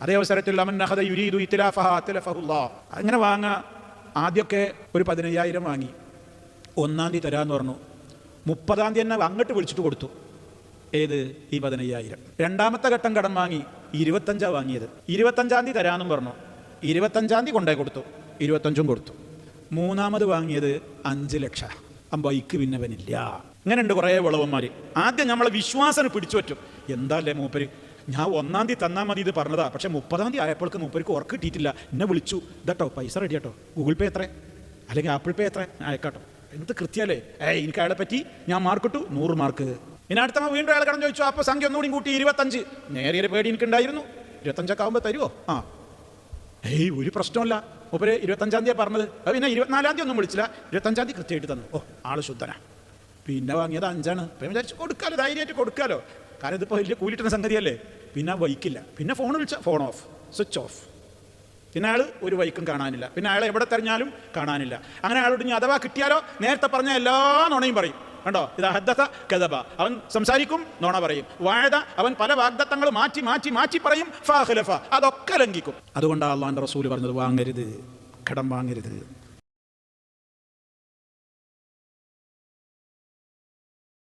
അതേ അവസരത്തിൽ യുരീദു അങ്ങനെ വാങ്ങ ആദ്യമൊക്കെ ഒരു പതിനയ്യായിരം വാങ്ങി. ഒന്നാം തീയതി തരാമെന്ന് പറഞ്ഞു. മുപ്പതാം തീയതി തന്നെ അങ്ങോട്ട് വിളിച്ചിട്ട് കൊടുത്തു. ഏത്? ഈ പതിനയ്യായിരം. രണ്ടാമത്തെ ഘട്ടം കടം വാങ്ങി. ഇരുപത്തഞ്ചാ വാങ്ങിയത്. ഇരുപത്തഞ്ചാം തീയതി തരാമെന്നും പറഞ്ഞു. ഇരുപത്തഞ്ചാം തീയതി കൊണ്ടേ കൊടുത്തു. ഇരുപത്തഞ്ചും കൊടുത്തു. മൂന്നാമത് വാങ്ങിയത് അഞ്ച് ലക്ഷം. ബൈക്ക് പിന്നവനില്ല. ഇങ്ങനെയുണ്ട് കുറേ വിളവന്മാർ ആദ്യം നമ്മളെ വിശ്വാസം പിടിച്ചു പറ്റും. എന്താല്ലേ മൂപ്പര്? ഞാൻ ഒന്നാം തീയതി തന്നാൽ മതി ഇത് പറഞ്ഞതാ. പക്ഷെ മുപ്പതാം തീയതി ആയപ്പോൾക്ക് മൂപ്പർക്ക് ഉറക്ക് കിട്ടിയിട്ടില്ല. എന്നെ വിളിച്ചു. ഇതട്ടോ പൈസ റെഡി ആട്ടോ. ഗൂഗിൾ പേ എത്ര? അല്ലെങ്കിൽ ആപ്പിൾ പേ എത്ര? അയക്കാട്ടോ. എന്ത് കൃത്യമല്ലേ ഏ എനിക്ക് അയാളെ പറ്റി ഞാൻ മാർക്കിട്ടു നൂറ് മാർക്ക് ഇനി അടുത്ത വീണ്ടും അയാൾ കടം ചോദിച്ചു. അപ്പോൾ സംഖ്യ ഒന്നുകൂടി കൂട്ടി ഇരുപത്തഞ്ച്. നേരിയ പേടി എനിക്കുണ്ടായിരുന്നു. ഇരുപത്തഞ്ചൊക്കെ ആകുമ്പോൾ തരുമോ ആ. ഏയ് ഒരു പ്രശ്നമല്ല ഒപ്പര് ഇരുപത്തഞ്ചാം തീയതി പറഞ്ഞത്. അത് പിന്നെ ഇരുപത്തിനാലാം തീയതി ഒന്നും വിളിച്ചില്ല. ഇരുപത്തഞ്ചാം തീയതി കൃത്യമായിട്ട് തന്നു. ഓ ആൾ ശുദ്ധന. പിന്നെ വാങ്ങിയത് അഞ്ചാണ്. അപ്പം വിചാരിച്ചു കൊടുക്കാലോ ധൈര്യമായിട്ട് കൊടുക്കാലോ. കാരണം ഇതിപ്പോൾ വലിയ കൂലിട്ടുന്ന സംഗതിയല്ലേ? പിന്നെ വൈക്കില്ല. പിന്നെ ഫോൺ വിളിച്ച ഫോൺ ഓഫ് സ്വിച്ച് ഓഫ് പിന്നെ അയാൾ ഒരു വൈക്കും കാണാനില്ല. പിന്നെ അയാൾ എവിടെ തെരഞ്ഞാലും കാണാനില്ല. അങ്ങനെ അയാളോട് ഇനി അഥവാ കിട്ടിയാലോ നേരത്തെ പറഞ്ഞ എല്ലാ നുണയും പറയും. കണ്ടോ? ഇത് ഹദ്ദത്ത കഥബ അവൻ സംസാരിക്കും നോണ പറയും. വാഴത അവൻ പല വാഗ്ദത്തങ്ങൾ മാറ്റി മാറ്റി മാറ്റി പറയും. ഫാഹലഫ അതൊക്കെ ലംഘിക്കും. അതുകൊണ്ടാണ് അള്ളാന്റെ റസൂൽ പറഞ്ഞത് വാങ്ങരുത്. കടം വാങ്ങരുത്.